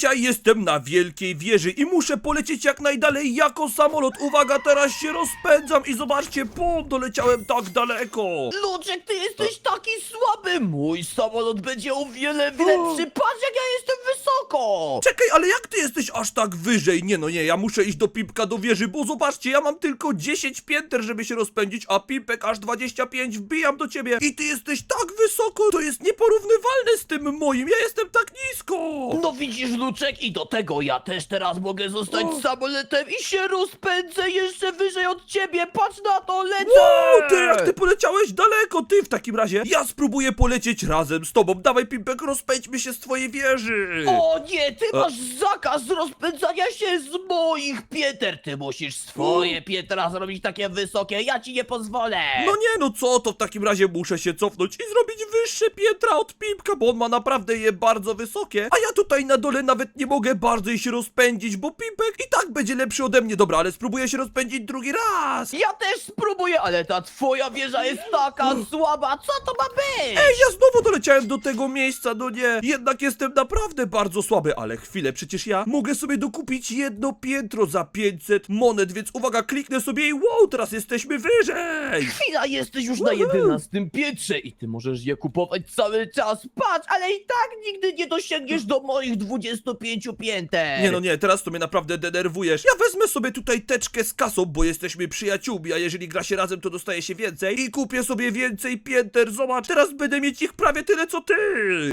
Dzisiaj jestem na wielkiej wieży i muszę polecieć jak najdalej jako samolot. Uwaga, teraz się rozpędzam i zobaczcie, pum, doleciałem tak daleko. Luczek, ty jesteś taki słaby! Mój samolot będzie o wiele lepszy! Patrz jak ja jestem wysoko! Czekaj, ale jak ty jesteś aż tak wyżej? Nie no nie, ja muszę iść do Pipka do wieży, bo zobaczcie, ja mam tylko 10 pięter, żeby się rozpędzić, a Pipek aż 25, wbijam do ciebie i ty jesteś tak wysoko, to jest nieporównywalne z tym moim, ja jestem tak nisko. No widzisz, Luczek, i do tego ja też teraz mogę zostać samolotem i się rozpędzę jeszcze wyżej od ciebie! Patrz na to, lecę! Wow, ty jak ty poleciałeś daleko, ty w takim razie ja spróbuję polecieć razem z tobą, dawaj Pipek, rozpędźmy się z twojej wieży. O nie, ty masz zakaz rozpędzania się z moich pięter! Ty musisz swoje piętra zrobić takie wysokie, ja ci nie pozwolę! No nie, no co, to w takim razie muszę się cofnąć i zrobić wyższe piętra od Pipka, bo on ma naprawdę je bardzo wysokie, a ja tutaj na dole nawet nie mogę bardziej się rozpędzić, bo Pipek i tak będzie lepszy ode mnie. Dobra, ale spróbuję się rozpędzić drugi raz. Ja też spróbuję, ale ta twoja wieża jest taka słaba, co to ma być? Ej, ja znowu doleciałem do tego miejsca, no nie. Jednak jestem naprawdę bardzo słaby, ale chwilę, przecież ja mogę sobie dokupić jedno piętro za 500 monet, więc uwaga, kliknę sobie i wow, teraz jesteśmy wyżej. Chwila, jesteś już na 11 piętrze i ty możesz je kupować cały czas. Patrz, ale i tak nigdy nie dosięgniesz do moich 25 pięter. Nie no nie, teraz to mnie naprawdę denerwujesz. Ja wezmę sobie tutaj teczkę z kasą, bo jesteśmy przyjaciółmi, a jeżeli gra się razem, to dostaje się więcej. I kupię sobie więcej pięter, zobacz, teraz będę mieć ich prawie tyle co ty.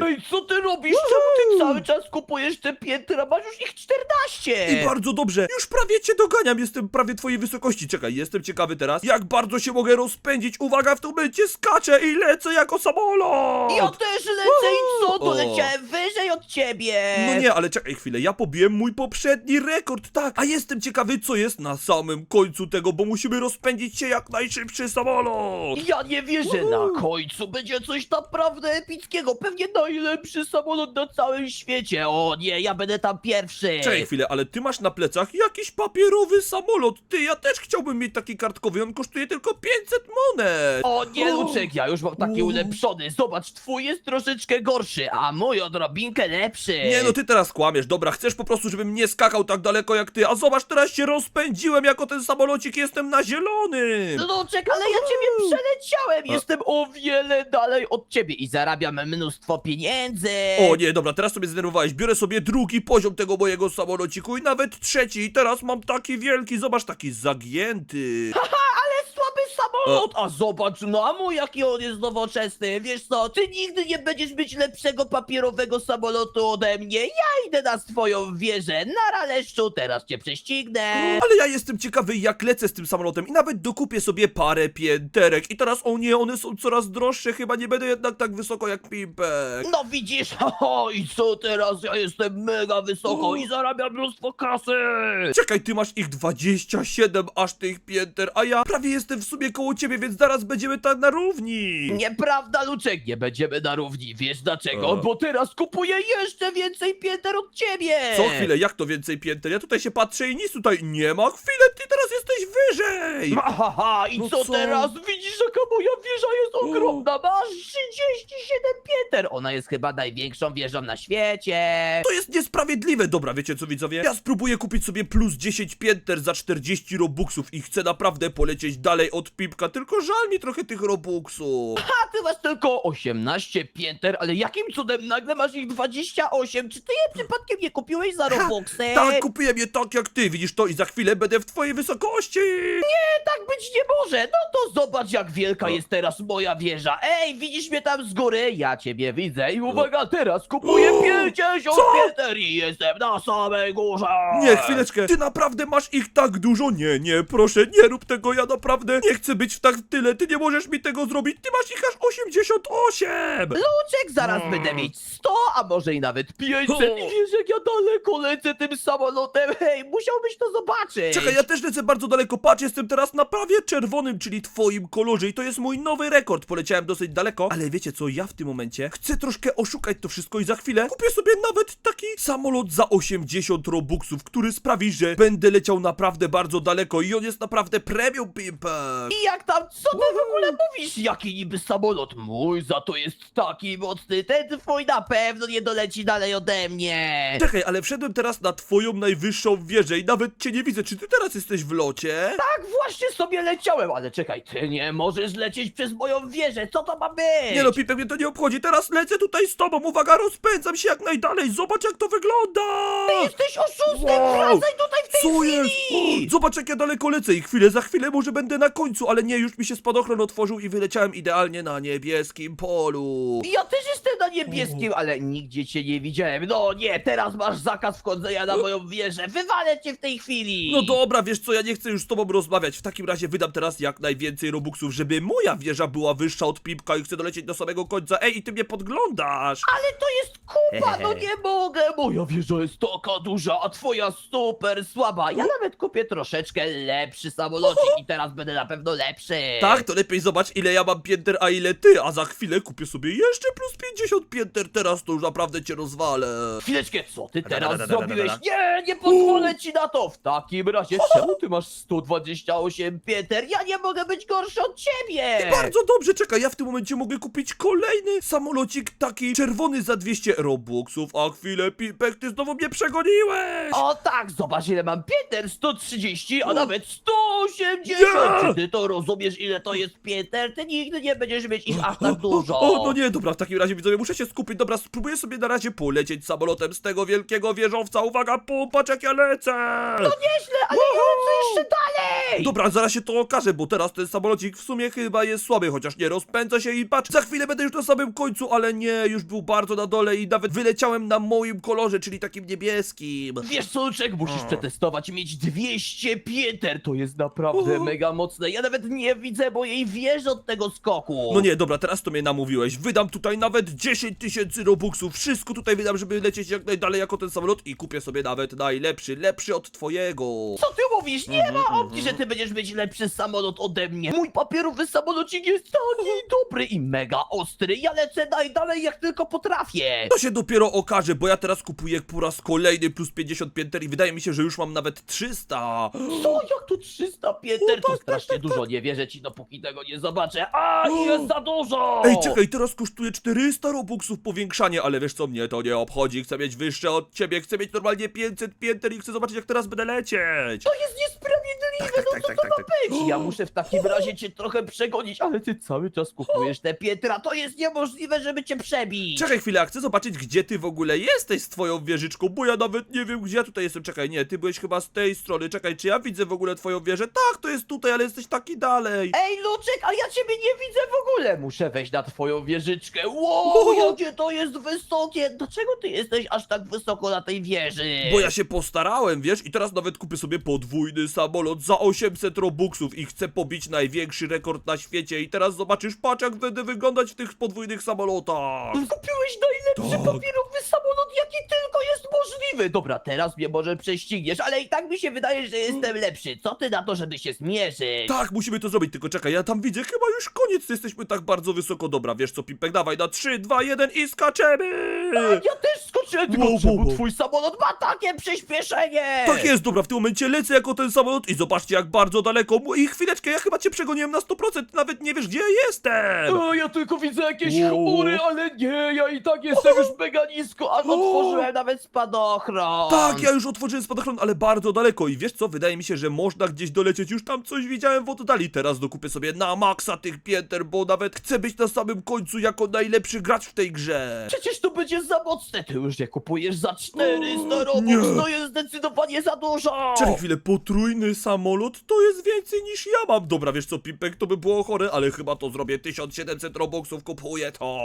Ej, co ty robisz? Czemu ty cały czas kupujesz te piętra? Masz już ich 14. I bardzo dobrze, już prawie cię doganiam, jestem prawie twojej wysokości. Czekaj, jestem ciekawy teraz, jak bardzo się mogę rozpędzić. Uwaga, w tym momencie skaczę i lecę jako samolot. Ja też lecę i co? Doleciałem wyżej od ciebie. No nie, ale czekaj chwilę, ja pobiłem mój poprzedni rekord, tak, a jestem ciekawy co jest na samym końcu tego, bo musimy rozpędzić się jak najszybszy samolot. Ja nie wierzę, na końcu będzie coś naprawdę epickiego. Pewnie najlepszy samolot na całym świecie. O nie, ja będę tam pierwszy. Czekaj chwilę, ale ty masz na plecach jakiś papierowy samolot. Ty, ja też chciałbym mieć taki kartkowy, on kosztuje tylko 500 monet. O nie, O. Luczek, ja już mam taki O. ulepszony. Zobacz, twój jest troszeczkę gorszy, a mój odrobinkę lepszy. Nie no, ty teraz kłamiesz, dobra, chcesz po prostu, żebym nie skakał tak daleko jak ty, a zobacz, teraz się rozpędziłem jako ten samolocik, jestem na zielonym. Luczek, ale ja ciebie przeleciałem. Jestem o wiele dalej od ciebie i zarabiam mnóstwo pieniędzy. O nie, dobra, teraz sobie zdenerwowałeś, biorę sobie drugi poziom tego mojego samolociku i nawet trzeci i teraz mam taki wielki, zobacz, taki zagięty. Ale samolot! A zobacz, no mój jaki on jest nowoczesny. Wiesz co, ty nigdy nie będziesz mieć lepszego papierowego samolotu ode mnie. Ja idę na swoją wieżę. Na raleszczu, teraz cię prześcignę. Ale ja jestem ciekawy, jak lecę z tym samolotem i nawet dokupię sobie parę pięterek. I teraz, o nie, one są coraz droższe, chyba nie będę jednak tak wysoko jak Pimpek. No widzisz, ho, i co teraz? Ja jestem mega wysoko i zarabiam mnóstwo kasy. Czekaj, ty masz ich 27 aż tych pięter, a ja prawie jestem w sumie koło ciebie, więc zaraz będziemy tak na równi. Nieprawda, Luczek, nie będziemy na równi. Wiesz dlaczego? E. Bo teraz kupuję jeszcze więcej pięter od ciebie. Co chwilę, jak to więcej pięter? Ja tutaj się patrzę i nic tutaj nie ma. Chwilę, ty teraz jesteś wyżej. Haha, i No co, co? teraz? Widzisz, jaka moja wieża jest ogromna? Masz 37 pięter. Ona jest chyba największą wieżą na świecie. To jest niesprawiedliwe. Dobra, wiecie co widzowie? Ja spróbuję kupić sobie plus 10 pięter za 40 robuxów i chcę naprawdę polecieć dalej od Pipka, tylko żal mi trochę tych robuxów. A ty masz tylko 18 pięter, ale jakim cudem nagle masz ich 28? Czy ty je przypadkiem nie kupiłeś za Robuxy? Tak, kupiłem je tak jak ty, widzisz to i za chwilę będę w twojej wysokości. tak być nie może. No to zobacz, jak wielka O. jest teraz moja wieża. Ej, widzisz mnie tam z góry? Ja ciebie widzę i uwaga, teraz kupuję O. 50 Co? pięter i jestem na samej górze. Nie, chwileczkę, ty naprawdę masz ich tak dużo? Nie, nie, proszę, nie rób tego, ja naprawdę nie chcę być w tak tyle, ty nie możesz mi tego zrobić, ty masz ich aż 88! Luczek, zaraz Mm. będę mieć 100, a może i nawet 500. O. I wiesz, jak ja daleko lecę tym samolotem. Hej, musiałbyś to zobaczyć. Czekaj, ja też lecę bardzo daleko. Patrz, jestem teraz na prawie czerwonym, czyli twoim kolorze i to jest mój nowy rekord. Poleciałem dosyć daleko, ale wiecie co, ja w tym momencie chcę troszkę oszukać to wszystko i za chwilę kupię sobie nawet taki samolot za 80 robuxów, który sprawi, że będę leciał naprawdę bardzo daleko i on jest naprawdę premium pimpek. I jak tam, co ty w ogóle mówisz? Jaki niby samolot? Mój za to jest taki mocny, ten twój na pewno nie doleci dalej ode mnie. Czekaj, ale wszedłem teraz na twoją najwyższą wieżę i nawet cię nie widzę. Czy ty teraz jesteś w locie? Tak właśnie sobie leciałem, ale czekaj, ty nie możesz lecieć przez moją wieżę, co to ma być? Nie no, Pipek, mnie to nie obchodzi. Teraz lecę tutaj z tobą. Uwaga, rozpędzam się jak najdalej. Zobacz, jak to wygląda. Jesteś oszustem, Wow. wracaj tutaj w tej Co chwili! jest? O, Zobacz, jak ja daleko lecę i chwilę, za chwilę może będę na końcu, ale nie, już mi się spadochron otworzył i wyleciałem idealnie na niebieskim polu. Ja też jestem na niebieskim, ale nigdzie cię nie widziałem. No nie, teraz masz zakaz wchodzenia na moją wieżę. Wywalę cię w tej chwili. No dobra, wiesz co, ja nie chcę już z tobą rozmawiać. W takim razie wydam teraz jak najwięcej robuxów, żeby moja wieża była wyższa od Pipka i chcę dolecieć do samego końca. Ej, i ty mnie podglądasz. Ale to jest kupa, no nie mogę. Moja wieża jest taka duża, a twoja super słaba. Ja nawet kupię troszeczkę lepszy samolocik i teraz będę na pewno lepszy. Tak, to lepiej zobacz ile ja mam pięter, a ile ty, a za chwilę kupię sobie jeszcze plus 50 pięter, teraz to już naprawdę cię rozwalę. Chwileczkę, co ty Da, da, teraz da, da, da, zrobiłeś? da. Nie, nie pozwolę ci na to! W takim razie, czemu ty masz 128 Pieter? Ja nie mogę być gorszy od ciebie! Bardzo dobrze, czekaj, ja w tym momencie mogę kupić kolejny samolocik taki czerwony za 200 robuxów, a chwilę, Pipek, ty znowu mnie przegoniłeś! O tak, zobacz ile mam Pieter, 130, a nawet 180! Nie! Czy ty to rozumiesz ile to jest Pieter? Ty nigdy nie będziesz mieć ich aż tak dużo! O, no nie, dobra, w takim razie widzowie, muszę się skupić, dobra, spróbuję sobie na razie polecieć samolotem z tego wielkiego wieżowca, uwaga, pum, patrz jak ja lecę! Nieźle, ale ja lecę jeszcze dalej! Dobra, zaraz się to okaże, bo teraz ten samolocik w sumie chyba jest słaby, chociaż nie rozpędza się i patrz, za chwilę będę już na samym końcu, ale nie, już był bardzo na dole i nawet wyleciałem na moim kolorze, czyli takim niebieskim. Wiesz co, Luczek, musisz przetestować i mieć 200 Pieter, to jest naprawdę mega mocne. Ja nawet nie widzę mojej wieży od tego skoku. No nie, dobra, teraz to mnie namówiłeś. Wydam tutaj nawet 10 tysięcy robuxów. Wszystko tutaj wydam, żeby lecieć jak najdalej jako ten samolot i kupię sobie nawet najlepszy, lepszy od twojego. Co ty mówisz? Nie Mhm, ma opcji, że ty będziesz mieć lepszy samolot ode mnie. Mój papierowy samolocik jest taki dobry i mega ostry. Ja lecę najdalej jak tylko potrafię. To się dopiero okaże, bo ja teraz kupuję po raz kolejny plus 50 pięter i wydaje mi się, że już mam nawet 300. Co? Jak tu 300 Pieter? O, tak, To tak, strasznie tak, dużo, nie wierzę ci, dopóki tego nie zobaczę. A, O. jest za dużo! Ej, czekaj, teraz kosztuje 400 robuxów powiększanie, ale wiesz co, mnie to nie obchodzi. Chcę mieć wyższe od ciebie, chcę mieć normalnie 500 pięter i chcę zobaczyć, jak teraz będę lecieć. To jest niesprawiedliwe, tak, no tak, co tak, to tak, ma tak. być? Ja muszę w takim razie cię trochę przegonić, ale ty cały czas kupujesz te Pietra. To jest niemożliwe, żeby cię przebić. Czekaj chwilę, a chcę zobaczyć, gdzie ty w ogóle jesteś z twoją wieżyczką, bo ja nawet nie wiem, gdzie ja tutaj jestem. Czekaj, nie, ty byłeś chyba z tej strony. Czekaj, czy ja widzę w ogóle twoją wieżę? Tak, to jest tutaj, ale jesteś taki dalej. Ej, Luczek, a ja ciebie nie widzę w ogóle. Muszę wejść na twoją wieżyczkę. Wow, O. jakie to jest wysokie. Dlaczego ty jesteś aż tak wysoko na tej wieży? Bo ja się postarałem, wiesz, i teraz nawet kupię sobie podwójny samolot za 800 robuxów i chcę pobić największy rekord na świecie. I teraz zobaczysz, patrz jak będę wyglądać w tych podwójnych samolotach. Kupiłeś najlepszy Tak. papierowy samolot, jaki tylko jest możliwy. Dobra, teraz mnie może prześcigniesz, ale i tak mi się wydaje, że jestem lepszy. Co ty na to, żeby się zmierzyć? Tak, musimy to zrobić, tylko czekaj, ja tam widzę, chyba już koniec, jesteśmy tak bardzo wysoko. Dobra, wiesz co, Pipek, dawaj na 3, 2, 1 i skaczemy! Ja też skoczyłem, tylko Wow, wow, wow. twój samolot ma takie przyspieszenie? Tak jest, dobra, w tym momencie lecę jako ten samolot i zobaczcie jak bardzo daleko. I chwileczkę, ja chyba cię przegoniłem na 100%, nawet nie wiesz gdzie ja jestem! O, ja tylko widzę jakieś Wow. chmury, ale nie, ja i tak jestem już mega nisko, aż O. otworzyłem nawet spadochron. Tak, ja już otworzyłem spadochron, ale bardzo daleko i wiesz co, wydaje mi się, że można gdzieś dolecieć, już tam coś widziałem w oddali. Teraz dokupię sobie na maksa tych pięter, bo nawet chcę być na samym końcu jako najlepszy gracz w tej grze. Przecież to będzie za mocne, ty już je kupujesz za 400 O, robux, nie. to jest zdecydowanie za dużo. Czekaj chwilę, potrójny samolot to jest więcej niż ja mam. Dobra, wiesz co, Pipek, to by było chore, ale chyba to zrobię 1700 robuxów, kupuję to.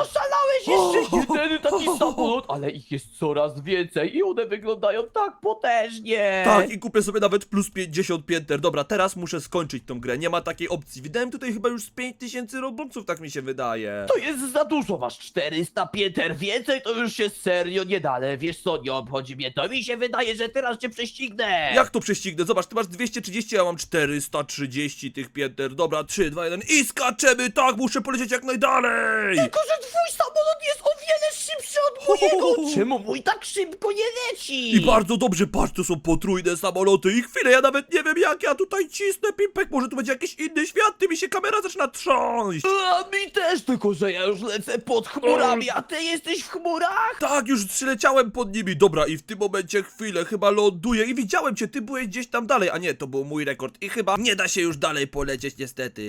Oszalałeś jeszcze jeden taki samolot, ale ich jest coraz więcej i one wyglądają tak potężnie. Tak, i kupię sobie nawet plus 50 pięter. Dobra, teraz muszę skończyć tą grę, nie ma takiej opcji. Wydałem tutaj chyba już z 5000 robuxów, tak mi się wydaje. To jest za dużo, masz 400 Pieter, więcej to już się serio nie da, ale wiesz co, nie obchodzi mnie to, mi się wydaje, że teraz cię prześcignę. Jak to prześcignę? Zobacz, ty masz 230, ja mam 430 tych pięter. Dobra, 3, 2, 1 i skaczemy! Tak, muszę polecieć jak najdalej! Tylko, że twój samolot jest o wiele szybszy od mojego. Czemu mój tak szybko nie leci? I bardzo dobrze, patrz, to są potrójne samoloty i chwilę, ja nawet nie wiem jak ja tutaj cisnę, Pimpek, może tu będzie jakiś inny świat, ty mi się kamera zaczyna trząść! A mi też, tylko że ja już lecę pod chmurami, a ty jesteś w chmurach? Już przyleciałem pod nimi, dobra, i w tym momencie chwilę, chyba ląduję i widziałem cię, ty byłeś gdzieś tam dalej, a nie, to był mój rekord i chyba nie da się już dalej polecieć niestety.